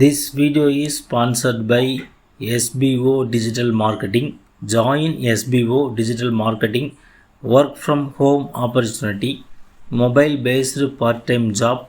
This video is sponsored by SBO Digital Marketing. Join SBO Digital Marketing. Work from home opportunity, mobile based part time job,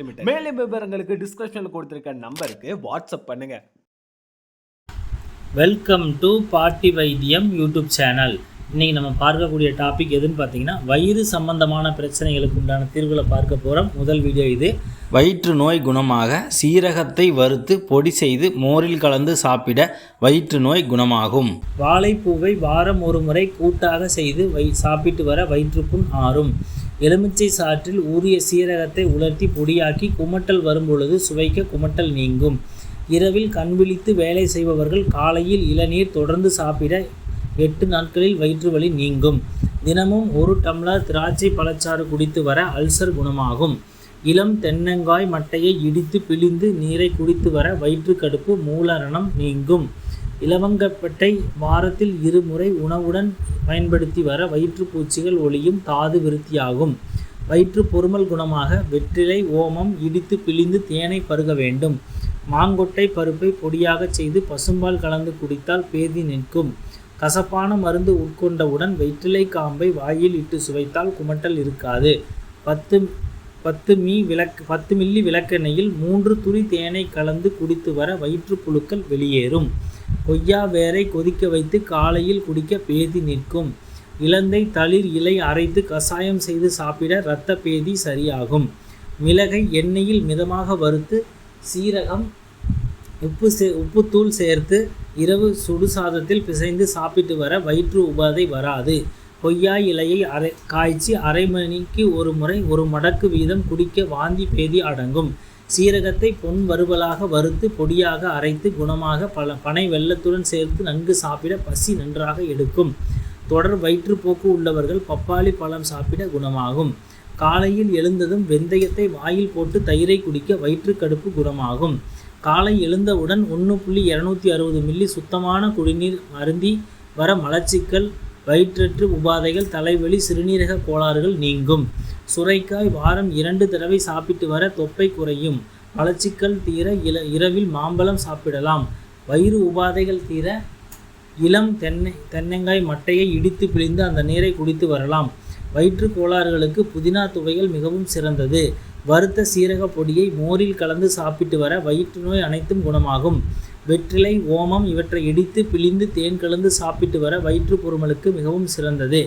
limited மேலும் விவரங்களுக்கு டிஸ்கிரிப்ஷன்ல கொடுத்திருக்க நம்பருக்கு WhatsApp பண்ணுங்க. Welcome to பாட்டி வைத்தியம் YouTube channel இன்றைக்கி நம்ம பார்க்கக்கூடிய டாபிக் எதுன்னு பார்த்தீங்கன்னா வயிறு சம்பந்தமான பிரச்சனைகளுக்கு உண்டான தீர்வுகளை பார்க்க போகிறோம் முதல் வீடியோ இது. வயிற்று நோய் குணமாக சீரகத்தை வறுத்து பொடி செய்து மோரில் கலந்து சாப்பிட வயிற்று நோய் குணமாகும். வாழைப்பூவை வாரம் ஒரு முறை கூட்டாக செய்து வை சாப்பிட்டு வர வயிற்றுப்புண் ஆறும். எலுமிச்சை சாற்றில் ஊறிய சீரகத்தை உலர்த்தி பொடியாக்கி குமட்டல் வரும்பொழுது சுவைக்க குமட்டல் நீங்கும். இரவில் கண் விழித்து வேலை செய்பவர்கள் காலையில் இளநீர் தொடர்ந்து சாப்பிட எட்டு நாட்களில் வயிற்று வலி நீங்கும். தினமும் ஒரு டம்ளர் திராட்சை பழச்சாறு குடித்து வர அல்சர் குணமாகும். இளம் தென்னங்காய் மட்டையை இடித்து பிழிந்து நீரை குடித்து வர வயிற்றுக்கடுப்பு மூலரணம் நீங்கும். இலவங்கப்பட்டை வாரத்தில் இருமுறை உணவுடன் பயன்படுத்தி வர வயிற்றுப்பூச்சிகள் ஒளியும் தாது விருத்தியாகும். வயிற்று பொறுமல் குணமாக வெற்றிலை ஓமம் இடித்து பிழிந்து தேனை பருக வேண்டும். மாங்கொட்டை பருப்பை பொடியாக செய்து பசும்பால் கலந்து குடித்தால் பேதி நிற்கும். கசப்பான மருந்து உட்கொண்டவுடன் வெற்றிலை காம்பை வாயில் இட்டு சுவைத்தால் குமட்டல் இருக்காது. பத்து பத்து மீ விளக்கு பத்து மில்லி விளக்கெண்ணெயில் மூன்று துளி தேனை கலந்து குடித்து வர வயிற்றுப்புழுக்கள் வெளியேறும். கொய்யா வேரை கொதிக்க வைத்து காலையில் குடிக்க பேதி நிற்கும். இலந்தை தளிர் இலை அரைத்து கசாயம் செய்து சாப்பிட இரத்த பேதி சரியாகும். மிளகை எண்ணெயில் மிதமாக வறுத்து சீரகம் உப்பு சே உப்புத்தூள் சேர்த்து இரவு சுடுசாதத்தில் பிசைந்து சாப்பிட்டு வர வயிற்று உபாதை வராது. கொய்யா இலையை அரை காய்ச்சி அரை மணிக்கு ஒரு முறை ஒரு மடக்கு வீதம் குடிக்க வாந்தி பேதி அடங்கும். சீரகத்தை பொன் வறுவலாக வறுத்து பொடியாக அரைத்து குணமாக பல பனை வெள்ளத்துடன் சேர்த்து நன்கு சாப்பிட பசி நன்றாக எடுக்கும். தொடர் வயிற்றுப்போக்கு உள்ளவர்கள் பப்பாளி பழம் சாப்பிட குணமாகும். காலையில் எழுந்ததும் வெந்தயத்தை வாயில் போட்டு தயிரை குடிக்க வயிற்றுக்கடுப்பு குணமாகும். காலை எழுந்தவுடன் ஒன்று புள்ளி இரநூத்தி அறுபது மில்லி சுத்தமான குடிநீர் அருந்தி வர மலச்சிக்கல் வயிற்றற்று உபாதைகள் தலைவலி சிறுநீரக கோளாறுகள் நீங்கும். சுரைக்காய் வாரம் இரண்டு தடவை சாப்பிட்டு வர தொப்பை குறையும். மலச்சிக்கல் தீர இல இரவில் மாம்பழம் சாப்பிடலாம். வயிறு உபாதைகள் தீர இளம் தென்னை தென்னங்காய் மட்டையை இடித்து பிழிந்து அந்த நீரை குடித்து வரலாம். வயிற்று கோளாறுகளுக்கு புதினா துவையல் மிகவும் சிறந்தது. வறுத்த சீரக பொடியை மோரில் கலந்து சாப்பிட்டு வர வயிற்று நோய் அனைத்தும் குணமாகும். வெற்றிலை ஓமம் இவற்றை இடித்து பிழிந்து தேன் கலந்து சாப்பிட்டு வர வயிற்று பொறுமலுக்கு மிகவும் சிறந்தது.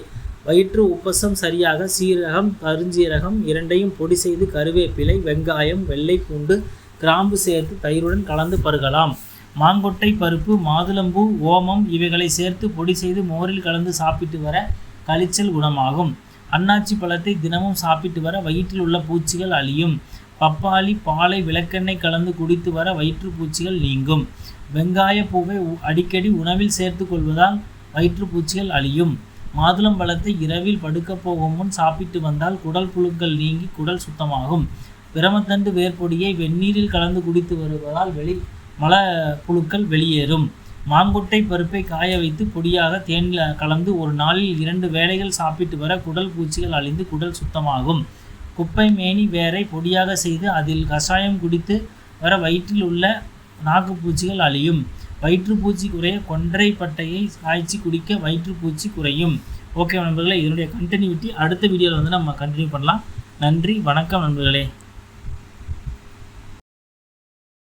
வயிற்று உப்பசம் சரியாக சீரகம் கருஞ்சீரகம் இரண்டையும் பொடி செய்து கருவேப்பிலை வெங்காயம் வெள்ளை பூண்டு கிராம்பு சேர்த்து தயிருடன் கலந்து பருகலாம். மாங்கொட்டை பருப்பு மாதுளம்பூ ஓமம் இவைகளை சேர்த்து பொடி செய்து மோரில் கலந்து சாப்பிட்டு வர கழிச்சல் குணமாகும். அன்னாச்சி பழத்தை தினமும் சாப்பிட்டு வர வயிற்றில் உள்ள பூச்சிகள் அழியும். பப்பாளி பாலை விளக்கெண்ணெய் கலந்து குடித்து வர வயிற்றுப்பூச்சிகள் நீங்கும். வெங்காய பூவை அடிக்கடி உணவில் சேர்த்து கொள்வதால் வயிற்றுப்பூச்சிகள் அழியும். மாதுளம் பழத்தை இரவில் படுக்கப் போகும் முன் சாப்பிட்டு வந்தால் குடல் புழுக்கள் நீங்கி குடல் சுத்தமாகும். பிரமத்தண்டு வேர்பொடியை வெந்நீரில் கலந்து குடித்து வருவதால் வெளி மல புழுக்கள் வெளியேறும். மாங்கொட்டை பருப்பை காய வைத்து பொடியாக தேனில் கலந்து ஒரு நாளில் இரண்டு வேளைகள் சாப்பிட்டு வர குடல் பூச்சிகள் அழிந்து குடல் சுத்தமாகும். குப்பை மேனி வேரை பொடியாக செய்து அதில் கஷாயம் குடித்து வர வயிற்றில் உள்ள நாக்குப்பூச்சிகள் அழியும். வயிற்றுப்பூச்சி குறைய கொன்றை பட்டையை காய்ச்சி குடிக்க வயிற்றுப்பூச்சி குறையும். ஓகே நண்பர்களே இதனுடைய கண்டினியூட்டி அடுத்த வீடியோவில் வந்து நம்ம கண்டினியூ பண்ணலாம். நன்றி வணக்கம் நண்பர்களே.